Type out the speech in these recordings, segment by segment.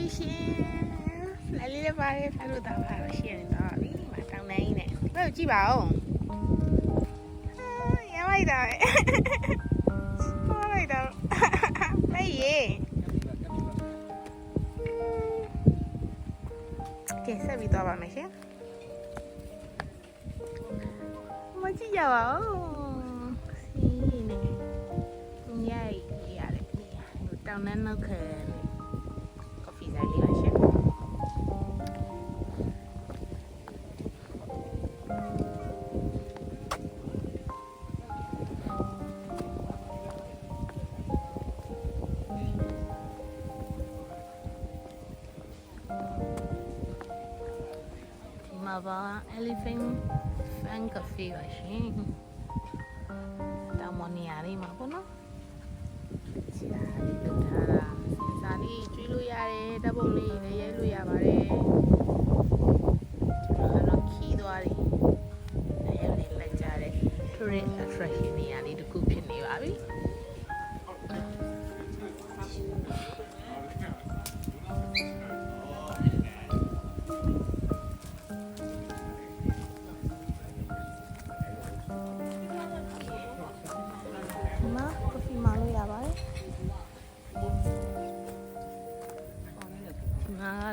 ပါပြီရှင်လာလေးလည်းပါတယ်ဖားလို့တာပါတော့ရှိရင်တော့ပြီမတောင်းနိုင်နဲ့ဘယ်ကိုကြည့်ပါဦးရမ်းလိုက်တာပဲဟောလိုက်တာမေးရေကဲဆက်ပြီးတော့ပါမယ်ရှင်မကြည့်ရပါဦးစီးနေသူရိုက်ရတယ်တောင်းနှန်းနောက်ခံ ပါ elephant fan cafe ပါရှင်တောင်မနေရာလေးမှာပေါ့နော်ဆရာလေးလုပ်ထားတာစင်စာလေးကျွေးလို့ရတယ်ဓာတ်ပုံလေးလည်းရိုက်လို့ရပါတယ်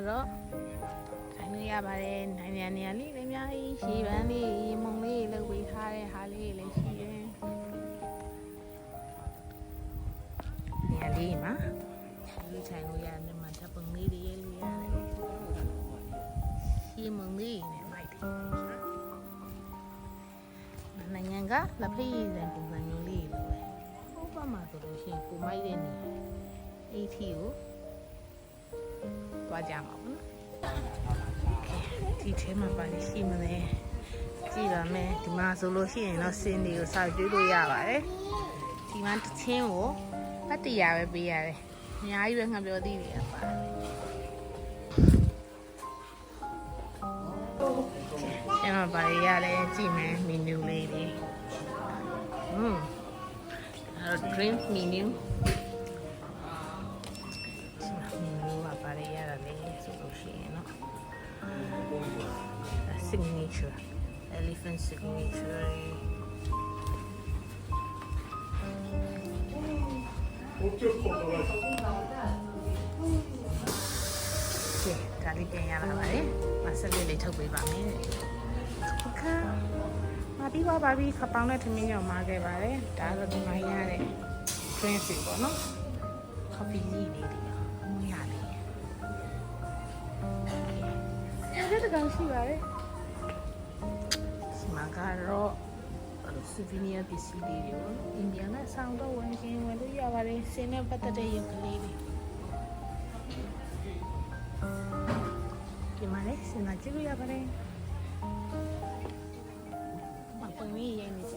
တော့ထိုင်လို့ရပါတယ်နိုင်ငံနေရာလေးလည်းအများကြီးရှေးပန်းလေးရေမုံလေးလောက်ဝေးထားတဲ့ဟာလေးလည်းရှိတယ်နေရာလေးမှာလူထိုင်လို့ရတယ်မှာတပ်ပုံလေးတွေရေးလို့ရတယ်ရှေးမုံလေးနဲ့မိုက်တယ်နိုင်ငံကလက်ဖက်ရည်ဆိုင်ပုံစံမျိုးလေးလိုပဲဟိုဘက်မှာဆိုလို့ရှိရင်ကိုမိုက်တဲ့နေရာအေးထီကို သွားကြမှာပေါ့နော်ဒီထဲမှာပါလိရှိမလဲကြည့်ပါမယ်ဒီမှာဆိုလို့ရှိရင်တော့စင်းတွေကိုစောက်ကျွေးလို့ရပါတယ်ဒီမှာတစ်ချင်းကိုအတ္တရာပဲပေးရတယ်အများကြီးပဲငါပြောသေးတယ်ပါတယ်အဲ့မှာပါရရတယ်ကြည့်မယ်မီနူလေးတွေอืมအဲ့ drink menu elephant signature ကဲဒါလေးပြန်ရလာပါတယ်မဆက်လေးလေးထုတ်ပေးပါမယ်ဟုတ်ကဲ့မပြီးပါပါပြီခပောင်းနဲ့ထမင်းရောမှာခဲ့ပါတယ်ဒါတော့ဒီမှာရတဲ့ drink စီပေါ့နော် coffee ကြီးလေးတွေမွေးရလေးအဲ့ဒါတကောင်ရှိပါတယ် ဒီမှာကတော့ဆူဗီနီယာပစ္စည်းလေးတွေပေါ့နော်အိန္ဒိယနဲ့ဆောင်းတော့ဝင်ခြင်းဝင်လို့ရပါတယ်စင်းနဲ့ပတ်သက်တဲ့ရုပ်ကလေးတွေဒီမှာလည်းစင်လာကြည့်လို့ရပါတယ်မပုံမီးရိုက်နေကြ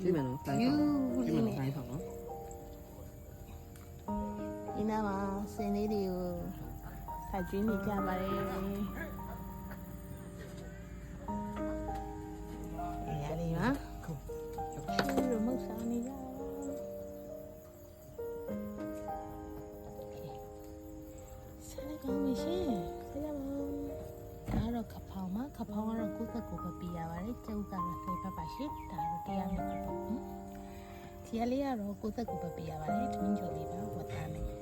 ကြည့်မယ်နော်တိုင်းယူဆောင်ကြည့်မယ်လေးနော်နဲ့တိုင်းဆောင်နော်ဒီနားမှာစင်လေးတွေကိုခါကျွေးနေကြပါတယ်အေးရလေးပါ တော့ခဖောင်မှာခဖောင်ကတော့ကိုယ့်သက်ကိုယ်ပဲပြရပါတယ်ကျုပ်ကတော့ဆေးဖက်ပါရှင်ဒါတော့တရားနဲ့ပေါ့ဒီကလေးကတော့ကိုယ့်သက်ကိုယ်ပဲပြရပါတယ်တွင်းကြော်လေးပါဝတ်သားနဲ့အဲ့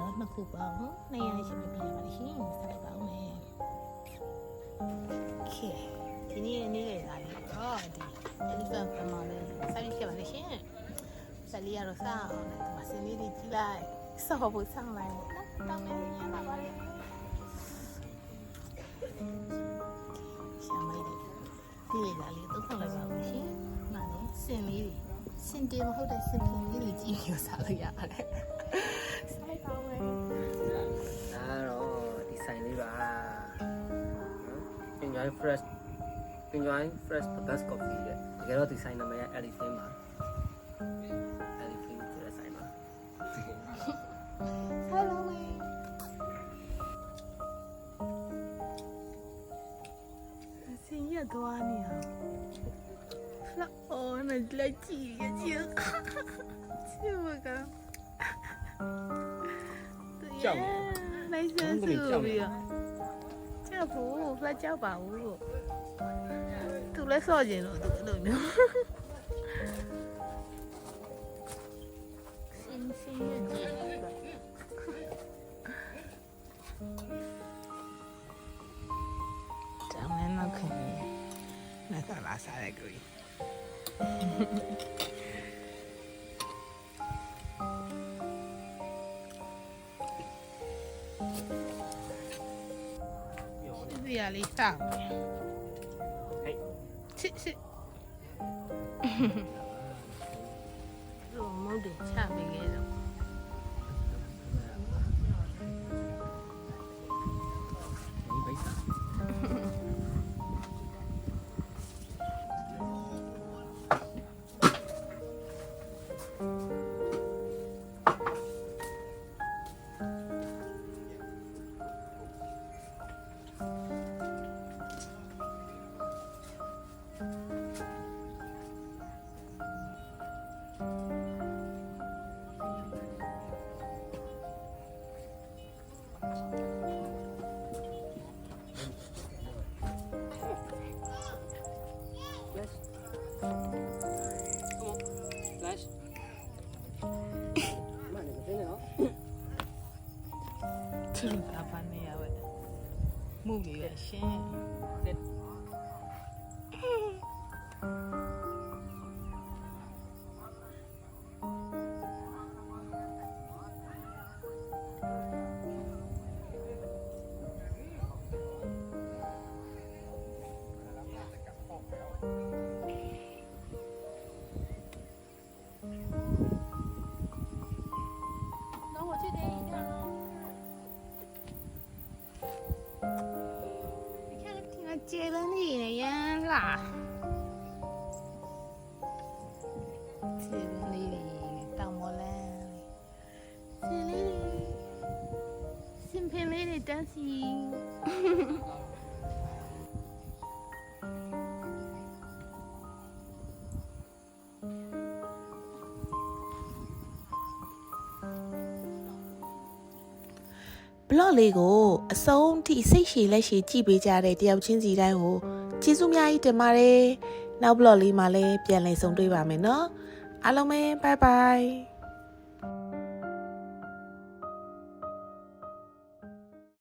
တော့နှစ်ခုပေါင်း200ရှိပဲပြရပါတယ်ရှင်စားလိုက်ပါဦးမယ် Okay ဒီနေ့နေ့လေလာလေးတော့ဒီ elephant ပမာလေးဆက်ပြီးခဲ့ပါလေရှင်ဆက်လေးရတော့စားအောင်လေဒီမှာစင်းလေးတွေကြီးလိုက်ဆော့ဖို့ဆောင်းလိုက်ပေါ့နော်တောင်းနေရပါပါလေရှာ လေလာလေးတော့ဆောင်းလိုက်ပါဦးရှင်နားလေစင်လေးတွေစင်တေမဟုတ်တဲ့စင်ပင်လေးတွေကြီးပြီးစားလို့ရတယ်စားလိုက်ပါဦးမယ်ဒါတော့ဒီဆိုင်လေးပါပင်ကျွိုင်း fresh ပင်ကျွိုင်း fresh best coffee တဲ့တကယ်တော့ဒီဆိုင်နာမည်က elephant ပါ 个亲一这么我个。酱油，没事是不要。酱不发酱吧，我不。都来少钱了，都都没有。新新月季。咱们那可以，那啥拉啥可以？以？是压力大。嘿，是 ဘာပါနေရဝဲမှုနေရရှင် လာခြေလေးတွေတောင်မလန်းခြေလေးတွေစင်ဖင်လေးတွေတန်းစီဘလော့လေးကိုအဆုံးထိစိတ်ရှည်လက်ရှည်ကြည့်ပေးကြတဲ့တယောက်ချင်းစီတိုင်းကို ကျေးဇူးများကြီးတင်ပါတယ်။နောက်ဘလော့လေးမှာလည်းပြန်လည်ဆုံတွေ့ပါမယ်နော်။အားလုံးပဲဘိုင်ဘိုင်